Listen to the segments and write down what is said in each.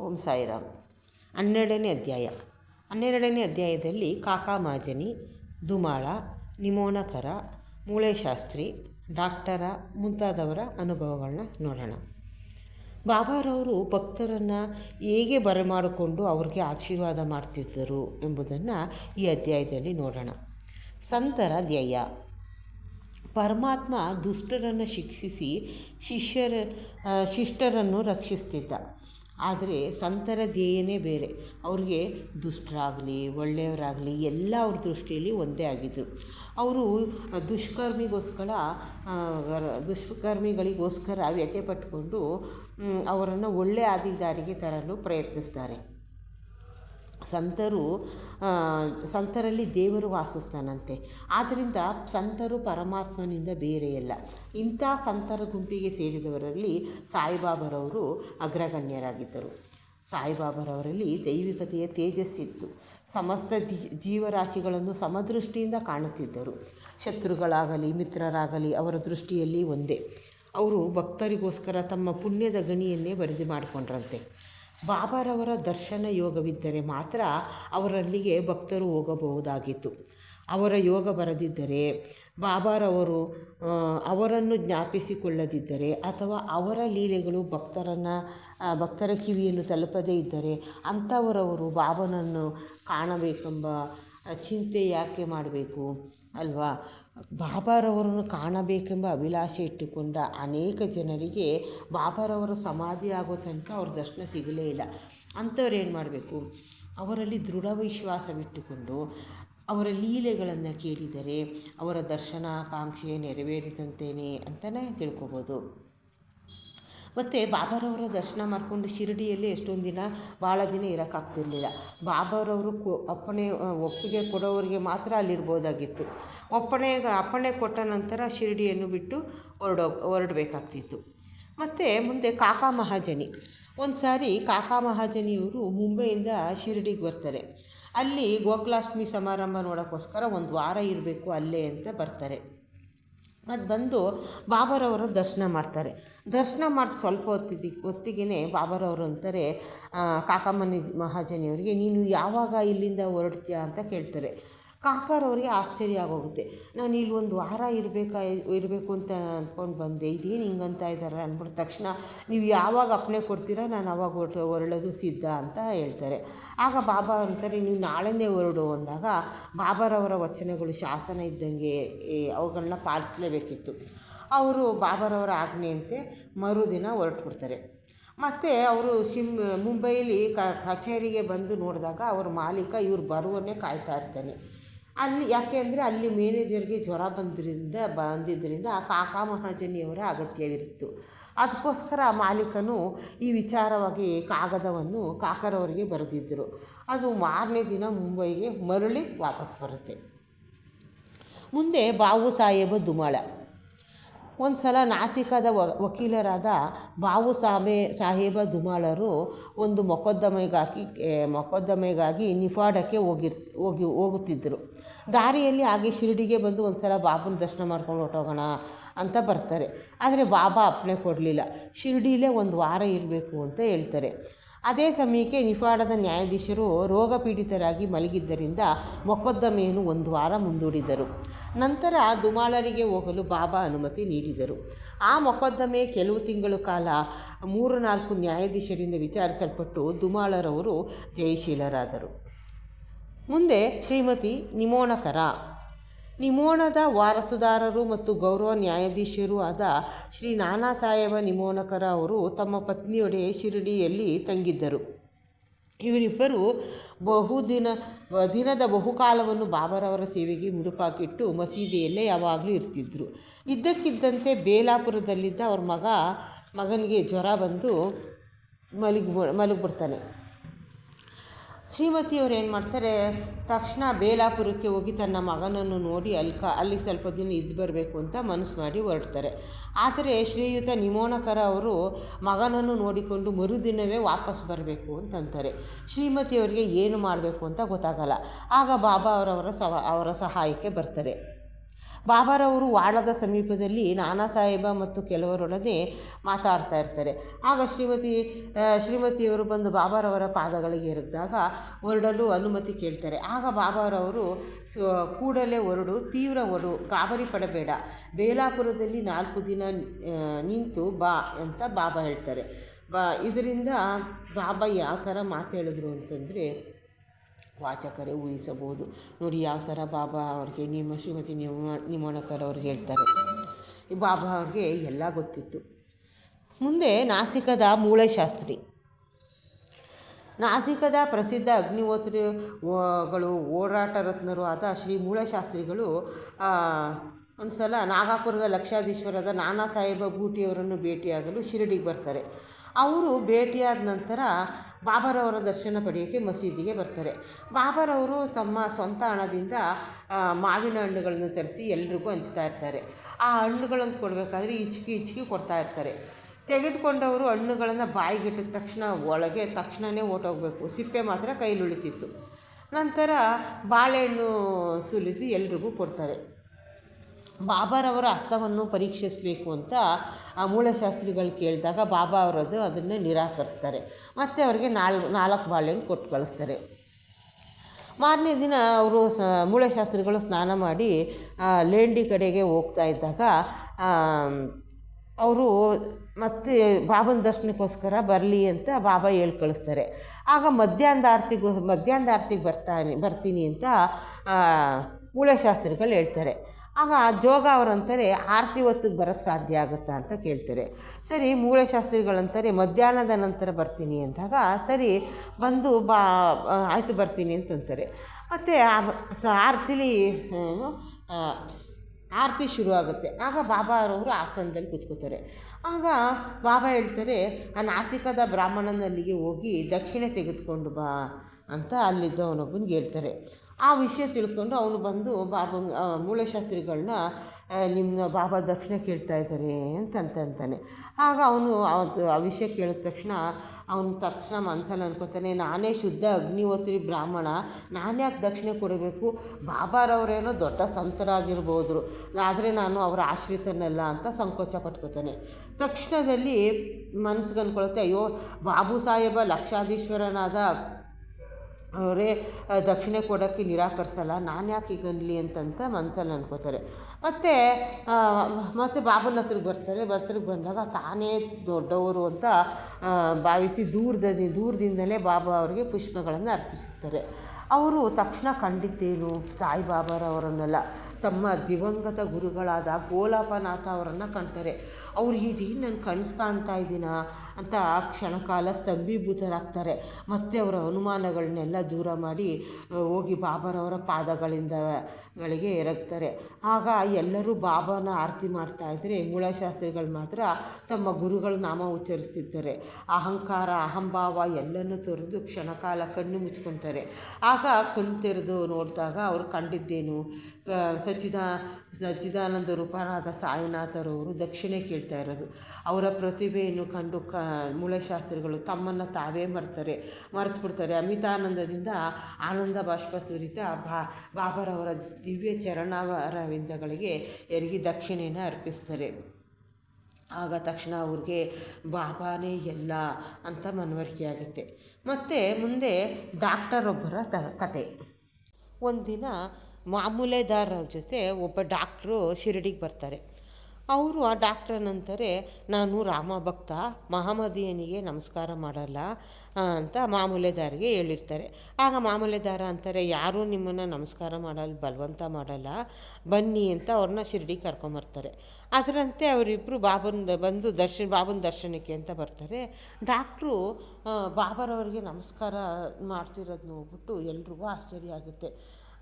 ಓಂ ಸಾಯಿರಾಮ್. ಹನ್ನೆರಡನೇ ಅಧ್ಯಾಯ. ಹನ್ನೆರಡನೇ ಅಧ್ಯಾಯದಲ್ಲಿ ಕಾಕಾ ಮಾಜನಿ, ದುಮಾಳ ನಿಮೋಣಕರ ಮೂಳೆಶಾಸ್ತ್ರಿ, ಡಾಕ್ಟರ ಮುಂತಾದವರ ಅನುಭವಗಳನ್ನ ನೋಡೋಣ. ಬಾಬಾರವರು ಭಕ್ತರನ್ನು ಹೇಗೆ ಬರಮಾಡಿಕೊಂಡು ಅವ್ರಿಗೆ ಆಶೀರ್ವಾದ ಮಾಡ್ತಿದ್ದರು ಎಂಬುದನ್ನು ಈ ಅಧ್ಯಾಯದಲ್ಲಿ ನೋಡೋಣ. ಸಂತರ ಧ್ಯೇಯ. ಪರಮಾತ್ಮ ದುಷ್ಟರನ್ನು ಶಿಕ್ಷಿಸಿ ಶಿಷ್ಯರ, ಶಿಷ್ಟರನ್ನು ರಕ್ಷಿಸ್ತಿದ್ದ. ಆದರೆ ಸಂತರ ಧ್ಯೇಯನೇ ಬೇರೆ. ಅವ್ರಿಗೆ ದುಷ್ಟರಾಗಲಿ, ಒಳ್ಳೆಯವರಾಗಲಿ ಎಲ್ಲ ಅವ್ರ ದೃಷ್ಟಿಯಲ್ಲಿ ಒಂದೇ ಆಗಿದ್ದರು ಅವರು ದುಷ್ಕರ್ಮಿಗೋಸ್ಕರ ದುಷ್ಕರ್ಮಿಗಳಿಗೋಸ್ಕರ ವ್ಯಥೆ ಪಟ್ಟುಕೊಂಡು ಅವರನ್ನು ಒಳ್ಳೆಯ ಆದಿ ದಾರಿಗೆ ತರಲು ಪ್ರಯತ್ನಿಸ್ತಾರೆ. ಸಂತರು ಸಂತರಲ್ಲಿ ದೇವರು ವಾಸಿಸ್ತಾನಂತೆ. ಆದ್ದರಿಂದ ಸಂತರು ಪರಮಾತ್ಮನಿಂದ ಬೇರೆಯಲ್ಲ. ಇಂಥ ಸಂತರ ಗುಂಪಿಗೆ ಸೇರಿದವರಲ್ಲಿ ಸಾಯಿಬಾಬರವರು ಅಗ್ರಗಣ್ಯರಾಗಿದ್ದರು. ಸಾಯಿಬಾಬರವರಲ್ಲಿ ದೈವಿಕತೆಯ ತೇಜಸ್ಸಿತ್ತು ಸಮಸ್ತ ಜೀವರಾಶಿಗಳನ್ನು ಸಮದೃಷ್ಟಿಯಿಂದ ಕಾಣುತ್ತಿದ್ದರು. ಶತ್ರುಗಳಾಗಲಿ, ಮಿತ್ರರಾಗಲಿ ಅವರ ದೃಷ್ಟಿಯಲ್ಲಿ ಒಂದೇ. ಅವರು ಭಕ್ತರಿಗೋಸ್ಕರ ತಮ್ಮ ಪುಣ್ಯದ ಗಣಿಯನ್ನೇ ವರದಿ ಮಾಡಿಕೊಂಡ್ರಂತೆ. ಬಾಬಾರವರ ದರ್ಶನ ಯೋಗವಿದ್ದರೆ ಮಾತ್ರ ಅವರಲ್ಲಿಗೆ ಭಕ್ತರು ಹೋಗಬಹುದಾಗಿತ್ತು. ಅವರ ಯೋಗ ಬರದಿದ್ದರೆ, ಬಾಬಾರವರು ಅವರನ್ನು ಜ್ಞಾಪಿಸಿಕೊಳ್ಳದಿದ್ದರೆ ಅಥವಾ ಅವರ ಲೀಲೆಗಳು ಭಕ್ತರನ್ನು ಭಕ್ತರ ಕಿವಿಯನ್ನು ತಲುಪದೇ ಇದ್ದರೆ ಅಂಥವರವರು ಬಾಬನನ್ನು ಕಾಣಬೇಕೆಂಬ ಚಿಂತೆ ಯಾಕೆ ಮಾಡಬೇಕು? ಅಲ್ವಾ? ಬಾಬಾರವರನ್ನು ಕಾಣಬೇಕೆಂಬ ಅಭಿಲಾಷೆ ಇಟ್ಟುಕೊಂಡ ಅನೇಕ ಜನರಿಗೆ ಬಾಬಾರವರ ಸಮಾಧಿ ಆಗೋ ತನಕ ಅವ್ರ ದರ್ಶನ ಸಿಗಲೇ ಇಲ್ಲ. ಅಂಥವ್ರು ಏನು ಮಾಡಬೇಕು? ಅವರಲ್ಲಿ ದೃಢ ವಿಶ್ವಾಸವಿಟ್ಟುಕೊಂಡು ಅವರ ಲೀಲೆಗಳನ್ನು ಕೇಳಿದರೆ ಅವರ ದರ್ಶನಾಕಾಂಕ್ಷೆ ನೆರವೇರಿದಂತೇನೆ ಅಂತಲೇ ತಿಳ್ಕೊಬೋದು. ಮತ್ತು ಬಾಬಾರವರ ದರ್ಶನ ಮಾಡಿಕೊಂಡು ಶಿರಡಿಯಲ್ಲಿ ಎಷ್ಟೊಂದು ದಿನ ಭಾಳ ದಿನ ಇರೋಕ್ಕಾಗ್ತಿರ್ಲಿಲ್ಲ. ಬಾಬಾರವರು ಕು, ಅಪ್ಪಣೆ ಒಪ್ಪಿಗೆ ಕೊಡೋರಿಗೆ ಮಾತ್ರ ಅಲ್ಲಿರ್ಬೋದಾಗಿತ್ತು. ಒಪ್ಪಣೆ, ಅಪ್ಪಣೆ ಕೊಟ್ಟ ನಂತರ ಶಿರಡಿಯನ್ನು ಬಿಟ್ಟು ಹೊರಡೋ, ಹೊರಡಬೇಕಾಗ್ತಿತ್ತು. ಮತ್ತು ಮುಂದೆ ಕಾಕಾ ಮಹಾಜನಿ. ಒಂದು ಸಾರಿ ಕಾಕಾ ಮಹಾಜನಿಯವರು ಮುಂಬೈಯಿಂದ ಶಿರಡಿಗೆ ಬರ್ತಾರೆ. ಅಲ್ಲಿ ಗೋಕುಲಾಷ್ಟಮಿ ಸಮಾರಂಭ ನೋಡೋಕ್ಕೋಸ್ಕರ ಒಂದು ವಾರ ಇರಬೇಕು ಅಲ್ಲೇ ಅಂತ ಬರ್ತಾರೆ. ಅದು ಬಂದು ಬಾಬರವರು ದರ್ಶನ ಮಾಡ್ತಾರೆ. ದರ್ಶನ ಮಾಡಿ ಸ್ವಲ್ಪ ಹೊತ್ತಿದ್ದು ಹೊತ್ತಿಗೆ ಬಾಬರವರು ಅಂತಾರೆ ಕಾಕಮ್ಮನಿ ಮಹಾಜನಿಯವರಿಗೆ, ನೀನು ಯಾವಾಗ ಇಲ್ಲಿಂದ ಹೊರಡ್ತೀಯಾ? ಅಂತ ಕೇಳ್ತಾರೆ. ಕಾಕಾರವರಿಗೆ ಆಶ್ಚರ್ಯ ಆಗೋಗುತ್ತೆ. ನಾನು ಇಲ್ಲಿ ಒಂದು ವಾರ ಇರಬೇಕಾ, ಇರಬೇಕು ಅಂತ ಅಂದ್ಕೊಂಡು ಬಂದೆ. ಇದೇನು ಹಿಂಗಂತ ಇದ್ದಾರೆ ಅಂದ್ಬಿಟ್ಟ ತಕ್ಷಣ ನೀವು ಯಾವಾಗ ಅಪ್ಪಣೆ ಕೊಡ್ತೀರಾ, ನಾನು ಅವಾಗ ಹೊರಟು, ಹೊರಳೋದು ಸಿದ್ಧ ಅಂತ ಹೇಳ್ತಾರೆ. ಆಗ ಬಾಬಾ ಅಂತಾರೆ, ನೀವು ನಾಳೆನೇ ಹೊರಡು ಅಂದಾಗ ಬಾಬಾರವರ ವಚನಗಳು ಶಾಸನ ಇದ್ದಂಗೆ ಅವುಗಳನ್ನ ಪಾಲಿಸಲೇಬೇಕಿತ್ತು. ಅವರು ಬಾಬಾರವರ ಆಜ್ಞೆಯಂತೆ ಮರುದಿನ ಹೊರಟುಬಿಡ್ತಾರೆ. ಮತ್ತು ಅವರು ಶಿಮ್ ಮುಂಬೈಲಿ ಕಚೇರಿಗೆ ಬಂದು ನೋಡಿದಾಗ ಅವ್ರ ಮಾಲೀಕ ಇವ್ರು ಬರುವನ್ನೇ ಕಾಯ್ತಾ ಇರ್ತಾನೆ. ಅಲ್ಲಿ ಯಾಕೆ ಅಂದರೆ ಅಲ್ಲಿ ಮ್ಯಾನೇಜರ್ಗೆ ಜ್ವರ ಬಂದ್ರಿಂದ, ಬಂದಿದ್ದರಿಂದ ಕಾಕಾ ಮಹಾಜನಿಯವರ ಅಗತ್ಯವಿತ್ತು. ಅದಕ್ಕೋಸ್ಕರ ಮಾಲೀಕನು ಈ ವಿಚಾರವಾಗಿ ಕಾಗದವನ್ನು ಕಾಕರವರಿಗೆ ಬರೆದಿದ್ದರು. ಅದು ಮಾರನೇ ದಿನ ಮುಂಬೈಗೆ ಮರಳಿ ವಾಪಸ್ ಬರುತ್ತೆ. ಮುಂದೆ ಬಾವು ಸಾಹೇಬ ದುಮಾಳ. ಒಂದು ಸಲ ನಾಸಿಕದ ವಕೀಲರಾದ ಬಾವು ಸಾಬೆ ಸಾಹೇಬ ದುಮಾಳರು ಒಂದು ಮೊಕದ್ದಮೆಗಾಗಿ ಮೊಕದ್ದಮೆಗಾಗಿ ನಿಫಾಡಕ್ಕೆ ಹೋಗಿರ್, ಹೋಗಿ, ಹೋಗುತ್ತಿದ್ದರು. ದಾರಿಯಲ್ಲಿ ಹಾಗೆ ಶಿರಡಿಗೆ ಬಂದು ಒಂದು ಸಲ ಬಾಬನ ದರ್ಶನ ಮಾಡ್ಕೊಂಡು ಹೊಟ್ಟೋಗೋಣ ಅಂತ ಬರ್ತಾರೆ. ಆದರೆ ಬಾಬಾ ಅಪ್ಪಣೆ ಕೊಡಲಿಲ್ಲ. ಶಿರಡಿಲೇ ಒಂದು ವಾರ ಇರಬೇಕು ಅಂತ ಹೇಳ್ತಾರೆ. ಅದೇ ಸಮಯಕ್ಕೆ ನಿಫಾಡದ ನ್ಯಾಯಾಧೀಶರು ರೋಗ ಪೀಡಿತರಾಗಿ ಮಲಗಿದ್ದರಿಂದ ಮೊಕದ್ದಮೆಯನ್ನು ಒಂದು ವಾರ ಮುಂದೂಡಿದರು. ನಂತರ ದುಮಾಳರಿಗೆ ಹೋಗಲು ಬಾಬಾ ಅನುಮತಿ ನೀಡಿದರು. ಆ ಮೊಕದ್ದಮೆ ಕೆಲವು ತಿಂಗಳು ಕಾಲ ಮೂರು ನಾಲ್ಕು ನ್ಯಾಯಾಧೀಶರಿಂದ ವಿಚಾರಿಸಲ್ಪಟ್ಟು ದುಮಾಳರವರು ಜಯಶೀಲರಾದರು. ಮುಂದೆ ಶ್ರೀಮತಿ ನಿಮೋಣಕರ. ನಿಮೋಣದ ವಾರಸುದಾರರು ಮತ್ತು ಗೌರವ ನ್ಯಾಯಾಧೀಶರೂ ಆದ ಶ್ರೀ ನಾನಾ ಸಾಹೇಬ ನಿಮೋಣಕರ ಅವರು ತಮ್ಮ ಪತ್ನಿಯೊಡೆ ಶಿರಡಿಯಲ್ಲಿ ತಂಗಿದ್ದರು. ಇವರಿಬ್ಬರು ಬಹುದಿನ, ದಿನದ ಬಹುಕಾಲವನ್ನು ಬಾಬರವರ ಸೇವೆಗೆ ಮುಡುಪಾಕಿಟ್ಟು ಮಸೀದಿಯಲ್ಲೇ ಯಾವಾಗಲೂ ಇರ್ತಿದ್ದರು ಇದ್ದಕ್ಕಿದ್ದಂತೆ ಬೇಲಾಪುರದಲ್ಲಿದ್ದ ಅವ್ರ ಮಗ, ಮಗನಿಗೆ ಜ್ವರ ಬಂದು ಮಲಗಿ, ಮಲಗಿಬಿಡ್ತಾನೆ. ಶ್ರೀಮತಿಯವರು ಏನು ಮಾಡ್ತಾರೆ? ತಕ್ಷಣ ಬೇಲಾಪುರಕ್ಕೆ ಹೋಗಿ ತನ್ನ ಮಗನನ್ನು ನೋಡಿ ಅಲ್ಲಿ ಕ, ಅಲ್ಲಿ ಸ್ವಲ್ಪ ದಿನ ಇದ್ದು ಬರಬೇಕು ಅಂತ ಮನಸ್ಸು ಮಾಡಿ ಹೊರಡ್ತಾರೆ. ಆದರೆ ಶ್ರೀಯುತ ನಿಮೋನಕರ ಅವರು ಮಗನನ್ನು ನೋಡಿಕೊಂಡು ಮರುದಿನವೇ ವಾಪಸ್ ಬರಬೇಕು ಅಂತಂತಾರೆ. ಶ್ರೀಮತಿಯವರಿಗೆ ಏನು ಮಾಡಬೇಕು ಅಂತ ಗೊತ್ತಾಗಲ್ಲ. ಆಗ ಬಾಬಾ ಅವರವರ ಸವ, ಅವರ ಸಹಾಯಕ್ಕೆ ಬರ್ತಾರೆ. ಬಾಬಾರವರು ವಾಡದ ಸಮೀಪದಲ್ಲಿ ನಾನಾ ಸಾಹೇಬ ಮತ್ತು ಕೆಲವರೊಡನೆ ಮಾತಾಡ್ತಾ ಇರ್ತಾರೆ. ಆಗ ಶ್ರೀಮತಿ ಶ್ರೀಮತಿಯವರು ಬಂದು ಬಾಬಾರವರ ಪಾದಗಳಿಗೆ ಇರಿದಾಗ ಹೊರಡಲು ಅನುಮತಿ ಕೇಳ್ತಾರೆ. ಆಗ ಬಾಬಾರವರು ಕೂಡಲೇ ಹೊರಡು, ತೀವ್ರ ಹೊರಡು ಗಾಬರಿ ಪಡಬೇಡ. ಬೇಲಾಪುರದಲ್ಲಿ ನಾಲ್ಕು ದಿನ ನಿಂತು ಬಾ ಅಂತ ಬಾಬಾ ಹೇಳ್ತಾರೆ. ಬಾ, ಇದರಿಂದ ಬಾಬಾ ಯಾವ ಥರ ಮಾತು ಹೇಳಿದ್ರು ಅಂತಂದರೆ ವಾಚಕರೇ ಊಹಿಸಬಹುದು. ನೋಡಿ ಯಾವ ಥರ ಬಾಬಾ ಅವ್ರಿಗೆ, ನಿಮ್ಮ ಶ್ರೀಮತಿ ನಿಮ್ಮ ನಿಮೋಣಕರ್ ಹೇಳ್ತಾರೆ. ಹೇಳ್ತಾರೆ ಬಾಬಾ ಅವ್ರಿಗೆ ಎಲ್ಲ ಗೊತ್ತಿತ್ತು. ಮುಂದೆ ನಾಸಿಕದ ಮೂಳೆಶಾಸ್ತ್ರಿ ನಾಸಿಕದ ಪ್ರಸಿದ್ಧ ಅಗ್ನಿಹೋತ್ರಿಗಳು ಓಡಾಟ ರತ್ನರು ಆದ ಶ್ರೀ ಮೂಳಶಾಸ್ತ್ರಿಗಳು ಒಂದು ಸಲ ನಾಗಾಪುರದ ಲಕ್ಷಾಧೀಶ್ವರದ ನಾನಾ ಸಾಹೇಬ ಬೂಟಿಯವರನ್ನು ಭೇಟಿಯಾಗಲು ಶಿರಡಿಗೆ ಬರ್ತಾರೆ. ಅವರು ಭೇಟಿಯಾದ ನಂತರ ಬಾಬರವರ ದರ್ಶನ ಪಡೆಯೋಕ್ಕೆ ಮಸೀದಿಗೆ ಬರ್ತಾರೆ. ಬಾಬರವರು ತಮ್ಮ ಸ್ವಂತ ಹಣದಿಂದ ಮಾವಿನ ಹಣ್ಣುಗಳನ್ನು ತರಿಸಿ ಎಲ್ರಿಗೂ ಹಂಚ್ತಾ ಇರ್ತಾರೆ. ಆ ಹಣ್ಣುಗಳನ್ನು ಕೊಡಬೇಕಾದ್ರೆ ಇಚ್ಕಿ ಇಚ್ಕಿ ಕೊಡ್ತಾ ಇರ್ತಾರೆ. ತೆಗೆದುಕೊಂಡವರು ಹಣ್ಣುಗಳನ್ನು ಬಾಯಿಗಿಟ್ಟಿದ ತಕ್ಷಣ ಒಳಗೆ ತಕ್ಷಣವೇ ಓಟೋಗಬೇಕು. ಸಿಪ್ಪೆ ಮಾತ್ರ ಕೈಲಿ ಉಳಿತಿತ್ತು ನಂತರ ಬಾಳೆಹಣ್ಣು ಸುಲಿದು ಎಲ್ರಿಗೂ ಕೊಡ್ತಾರೆ. ಬಾಬಾರವರ ಅಸ್ತವನ್ನು ಪರೀಕ್ಷಿಸಬೇಕು ಅಂತ ಆ ಮೂಲಶಾಸ್ತ್ರಿಗಳು ಕೇಳಿದಾಗ ಬಾಬಾ ಅವರದ್ದು ಅದನ್ನೇ ನಿರಾಕರಿಸ್ತಾರೆ. ಮತ್ತು ಅವರಿಗೆ ನಾಲ್ಕು ನಾಲ್ಕು ಬಾಳೆಹಣ್ಣು ಕೊಟ್ಟು ಕಳಿಸ್ತಾರೆ. ಮಾರನೇ ದಿನ ಅವರು ಸ ಮೂಳೆಶಾಸ್ತ್ರಿಗಳು ಸ್ನಾನ ಮಾಡಿ ಲೇಂಡಿ ಕಡೆಗೆ ಹೋಗ್ತಾ ಇದ್ದಾಗ ಅವರು ಮತ್ತೆ ಬಾಬನ ದರ್ಶನಕ್ಕೋಸ್ಕರ ಬರಲಿ ಅಂತ ಬಾಬಾ ಹೇಳಿ ಕಳಿಸ್ತಾರೆ. ಆಗ ಮಧ್ಯಾಹ್ನದ ಆರತಿಗೂ ಮಧ್ಯಾಹ್ನದ ಆರ್ತಿಗೆ ಬರ್ತಾನೆ, ಬರ್ತೀನಿ ಅಂತ ಮೂಳೆಶಾಸ್ತ್ರಿಗಳು ಹೇಳ್ತಾರೆ. ಆಗ ಜೋಗ ಅವರಂತಾರೆ ಆರತಿ ಹೊತ್ತಿಗೆ ಬರೋಕ್ಕೆ ಸಾಧ್ಯ ಆಗುತ್ತಾ ಅಂತ ಕೇಳ್ತಾರೆ. ಸರಿ ಮೂಳೆಶಾಸ್ತ್ರಿಗಳಂತಾರೆ ಮಧ್ಯಾಹ್ನದ ನಂತರ ಬರ್ತೀನಿ ಅಂದಾಗ ಸರಿ, ಬಂದು ಬಾ ಆಯಿತು ಬರ್ತೀನಿ ಅಂತಂತಾರೆ. ಮತ್ತು ಆರತಿಲಿ ಆರತಿ ಶುರುವಾಗುತ್ತೆ. ಆಗ ಬಾಬಾ ಅವರವರು ಆಸನದಲ್ಲಿ ಕೂತ್ಕೋತಾರೆ. ಆಗ ಬಾಬಾ ಹೇಳ್ತಾರೆ, ಆ ನಾಸಿಕದ ಬ್ರಾಹ್ಮಣನಲ್ಲಿಗೆ ಹೋಗಿ ದಕ್ಷಿಣೆ ತೆಗೆದುಕೊಂಡು ಬಾ ಅಂತ ಅಲ್ಲಿದ್ದವನೊಬ್ಬನಿಗೆ ಹೇಳ್ತಾರೆ. ಆ ವಿಷಯ ತಿಳ್ಕೊಂಡು ಅವನು ಬಂದು ಬಾಬಾ ಮೂಳೆಶಾಸ್ತ್ರಿಗಳನ್ನ ನಿಮ್ಮ ಬಾಬಾ ದಕ್ಷಿಣ ಕೇಳ್ತಾ ಇದ್ದಾರೆ ಅಂತಂತಾನೆ ಆಗ ಅವನು ಅದು ಆ ವಿಷಯ ಕೇಳಿದ ತಕ್ಷಣ ಅವನು ತಕ್ಷಣ ಮನಸ್ಸಲ್ಲಿ ಅನ್ಕೋತಾನೆ, ನಾನೇ ಶುದ್ಧ ಅಗ್ನಿಹೋತ್ರಿ ಬ್ರಾಹ್ಮಣ, ನಾನು ಯಾಕೆ ದಕ್ಷಿಣೆ ಕೊಡಬೇಕು? ಬಾಬಾರವರೇನೋ ದೊಡ್ಡ ಸಂತರಾಗಿರ್ಬೋದು ಆದರೆ ನಾನು ಅವರ ಆಶ್ರಿತನಲ್ಲ ಅಂತ ಸಂಕೋಚ ಪಟ್ಕೋತಾನೆ. ತಕ್ಷಣದಲ್ಲಿ ಮನಸ್ಸಿಗೆ ಅನ್ಕೊಳ್ಳುತ್ತೆ ಅಯ್ಯೋ, ಬಾಬು ಸಾಹೇಬ ಲಕ್ಷಾಧೀಶ್ವರನಾದ ಅವರೇ ದಕ್ಷಿಣೆ ಕೊಡೋಕ್ಕೆ ನಿರಾಕರಿಸಲ್ಲ, ನಾನು ಯಾಕೆ ಈಗ ಅನ್ಲಿ ಅಂತಂತ ಮನಸ್ಸಲ್ಲಿ ಅನ್ಕೋತಾರೆ. ಮತ್ತು ಮತ್ತು ಬಾಬನ ಹತ್ರಕ್ಕೆ ಬರ್ತಾರೆ, ಬರ್ತರಿಗೆ ಬಂದಾಗ ತಾನೇ ದೊಡ್ಡವರು ಅಂತ ಭಾವಿಸಿ ದೂರದ ದೂರದಿಂದಲೇ ಬಾಬಾ ಅವರಿಗೆ ಪುಷ್ಪಗಳನ್ನು ಅರ್ಪಿಸ್ತಾರೆ. ಅವರು ತಕ್ಷಣ ಕಂಡಿದ್ದೇನು ಸಾಯಿಬಾಬಾರವರನ್ನೆಲ್ಲ? ತಮ್ಮ ದಿವಂಗತ ಗುರುಗಳಾದ ಗೋಲಾಪನಾಥ ಅವರನ್ನು ಕಾಣ್ತಾರೆ. ಅವ್ರು ಇದೇನು ನಾನು ಕನಸು ಕಾಣ್ತಾ ಇದ್ದೀನ ಅಂತ ಕ್ಷಣಕಾಲ ಸ್ತಂಭೀಭೂತರಾಗ್ತಾರೆ. ಮತ್ತೆ ಅವರ ಅನುಮಾನಗಳನ್ನೆಲ್ಲ ದೂರ ಮಾಡಿ ಹೋಗಿ ಬಾಬರವರ ಪಾದಗಳಿಂದ ಗಳಿಗೆ ಎರಗ್ತಾರೆ. ಆಗ ಎಲ್ಲರೂ ಬಾಬಾನ ಆರತಿ ಮಾಡ್ತಾ ಇದ್ದರೆ ಮೂಳಶಾಸ್ತ್ರಿಗಳು ಮಾತ್ರ ತಮ್ಮ ಗುರುಗಳ ನಾಮ ಉಚ್ಚರಿಸ್ತಿದ್ದಾರೆ ಅಹಂಕಾರ, ಅಹಂಭಾವ ಎಲ್ಲನೂ ತೊರೆದು ಕ್ಷಣಕಾಲ ಕಣ್ಣು ಮುಚ್ಕೊತಾರೆ. ಆಗ ಕಣ್ಣು ತೆರೆದು ನೋಡಿದಾಗ ಅವರು ಕಂಡಿದ್ದೇನು? ಸಚ್ಚಿದಾ, ಸಚ್ಚಿದಾನಂದ ರೂಪನಾಥ ಸಾಯಿನಾಥರವರು ದಕ್ಷಿಣೆ ಕೇಳ್ತಾ ಇರೋದು. ಅವರ ಪ್ರತಿಭೆಯನ್ನು ಕಂಡು ಕ ಮೂಳೆಶಾಸ್ತ್ರಿಗಳು ತಮ್ಮನ್ನು ತಾವೇ ಮರ್ತಾರೆ ಮರೆತು ಬಿಡ್ತಾರೆ ಅಮಿತಾನಂದದಿಂದ ಆನಂದ ಬಾಷ್ಪ ಸುರಿತ ಬಾ ಬಾಬರವರ ದಿವ್ಯ ಚರಣಾರವಿಂದಗಳಿಗೆ ಎರಿಗಿ ದಕ್ಷಿಣೆಯನ್ನು ಅರ್ಪಿಸ್ತಾರೆ. ಆಗ ತಕ್ಷಣ ಅವ್ರಿಗೆ ಬಾಬಾನೇ ಎಲ್ಲ ಅಂತ ಮನವರಿಕೆ ಆಗುತ್ತೆ ಮತ್ತು ಮುಂದೆ ಡಾಕ್ಟರೊಬ್ಬರ ತ, ಕತೆ. ಒಂದಿನ ಮಾಮೂಲೆದಾರರ ಜೊತೆ ಒಬ್ಬ ಡಾಕ್ಟ್ರು ಶಿರಡಿಗೆ ಬರ್ತಾರೆ. ಅವರು ಆ ಡಾಕ್ಟ್ರನಂತಾರೆ ನಾನು ರಾಮ ಭಕ್ತ ಮಹಮದಿಯನಿಗೆ ನಮಸ್ಕಾರ ಮಾಡಲ್ಲ ಅಂತ ಮಾಮೂಲೆದಾರಿಗೆ ಹೇಳಿರ್ತಾರೆ. ಆಗ ಮಾಮೂಲೆದಾರ ಅಂತಾರೆ, ಯಾರೂ ನಿಮ್ಮನ್ನು ನಮಸ್ಕಾರ ಮಾಡಲ್ಲ, ಬಲವಂತ ಮಾಡಲ್ಲ, ಬನ್ನಿ ಅಂತ ಅವ್ರನ್ನ ಶಿರಡಿ ಕರ್ಕೊಂಬರ್ತಾರೆ ಅದರಂತೆ ಅವರಿಬ್ಬರು ಬಾಬನ ಬಂದು ದರ್ಶನ ಬಾಬನ ದರ್ಶನಕ್ಕೆ ಅಂತ ಬರ್ತಾರೆ. ಡಾಕ್ಟ್ರು ಬಾಬರವರಿಗೆ ನಮಸ್ಕಾರ ಮಾಡ್ತಿರೋದು ನೋಡ್ಬಿಟ್ಟು ಎಲ್ರಿಗೂ ಆಶ್ಚರ್ಯ ಆಗುತ್ತೆ.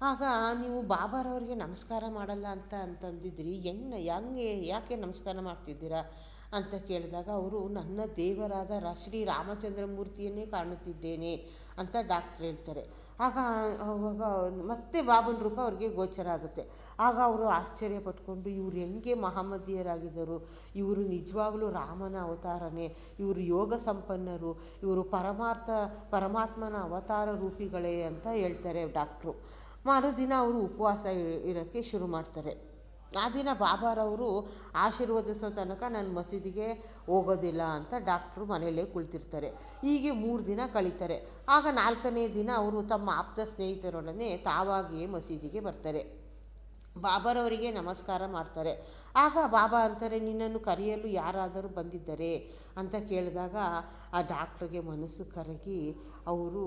ಆಗ ನೀವು ಬಾಬಾರವ್ರಿಗೆ ನಮಸ್ಕಾರ ಮಾಡಲ್ಲ ಅಂತ ಅಂತಂದಿದ್ರಿ. ಹೆಂಗೆ ಹೆಂಗೆ, ಯಾಕೆ ನಮಸ್ಕಾರ ಮಾಡ್ತಿದ್ದೀರಾ ಅಂತ ಕೇಳಿದಾಗ, ಅವರು ನನ್ನ ದೇವರಾದ ಶ್ರೀ ರಾಮಚಂದ್ರ ಮೂರ್ತಿಯನ್ನೇ ಕಾಣುತ್ತಿದ್ದೇನೆ ಅಂತ ಡಾಕ್ಟ್ರ್ ಹೇಳ್ತಾರೆ. ಆಗ ಅವಾಗ ಮತ್ತೆ ಬಾಬನ ರೂಪ ಅವ್ರಿಗೆ ಗೋಚರ ಆಗುತ್ತೆ. ಆಗ ಅವರು ಆಶ್ಚರ್ಯ ಪಟ್ಕೊಂಡು, ಇವರು ಹೆಂಗೆ ಮಹಮ್ಮದೀಯರಾಗಿದ್ದರು ಇವರು ನಿಜವಾಗ್ಲೂ ರಾಮನ ಅವತಾರನೇ. ಇವರು ಯೋಗ ಸಂಪನ್ನರು. ಇವರು ಪರಮಾರ್ಥ, ಪರಮಾತ್ಮನ ಅವತಾರ ರೂಪಿಗಳೇ ಅಂತ ಹೇಳ್ತಾರೆ ಡಾಕ್ಟ್ರು. ಮರುದಿನ ಅವರು ಉಪವಾಸ ಇರೋಕ್ಕೆ ಶುರು ಮಾಡ್ತಾರೆ. ಆ ದಿನ ಬಾಬಾರವರು ಆಶೀರ್ವದಿಸೋ ತನಕ ನಾನು ಮಸೀದಿಗೆ ಹೋಗೋದಿಲ್ಲ ಅಂತ ಡಾಕ್ಟ್ರು ಮನೆಯಲ್ಲೇ ಕುಳಿತಿರ್ತಾರೆ. ಹೀಗೆ ಮೂರು ದಿನ ಕಳೀತಾರೆ. ಆಗ ನಾಲ್ಕನೇ ದಿನ ಅವರು ತಮ್ಮ ಆಪ್ತ ಸ್ನೇಹಿತರೊಡನೆ ತಾವಾಗಿಯೇ ಮಸೀದಿಗೆ ಬರ್ತಾರೆ. ಬಾಬಾರವರಿಗೆ ನಮಸ್ಕಾರ ಮಾಡ್ತಾರೆ. ಆಗ ಬಾಬಾ ಅಂತಾರೆ, ನಿನ್ನನ್ನು ಕರೆಯಲು ಯಾರಾದರೂ ಬಂದಿದ್ದರೆ? ಅಂತ ಕೇಳಿದಾಗ ಆ ಡಾಕ್ಟ್ರಿಗೆ ಮನಸ್ಸು ಕರಗಿ ಅವರು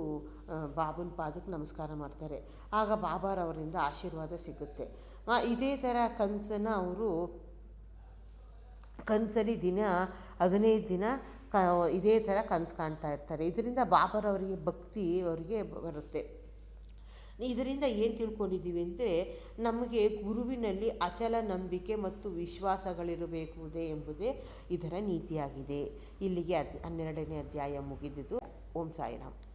ಬಾಬನ ಪಾದಕ್ಕೆ ನಮಸ್ಕಾರ ಮಾಡ್ತಾರೆ. ಆಗ ಬಾಬಾರವರಿಂದ ಆಶೀರ್ವಾದ ಸಿಗುತ್ತೆ. ಇದೇ ಥರ ಕನಸನ್ನು ಅವರು ಕನಸಲ್ಲಿ ದಿನ, ಹದಿನೈದು ದಿನ ಕ, ಇದೇ ಥರ ಕನಸು ಕಾಣ್ತಾ ಇರ್ತಾರೆ. ಇದರಿಂದ ಬಾಬರವರಿಗೆ ಭಕ್ತಿ ಅವರಿಗೆ ಬರುತ್ತೆ. ಇದರಿಂದ ಏನು ತಿಳ್ಕೊಂಡಿದ್ದೀವಿ ಅಂದರೆ ನಮಗೆ ಗುರುವಿನಲ್ಲಿ ಅಚಲ ನಂಬಿಕೆ ಮತ್ತು ವಿಶ್ವಾಸಗಳಿರಬೇಕುದೇ ಎಂಬುದೇ ಇದರ ನೀತಿಯಾಗಿದೆ. ಇಲ್ಲಿಗೆ ಹದ್ ಹನ್ನೆರಡನೇ ಅಧ್ಯಾಯ ಮುಗಿದಿದ್ದು. ಓಂ ಸಾಯಿರಾಮ್.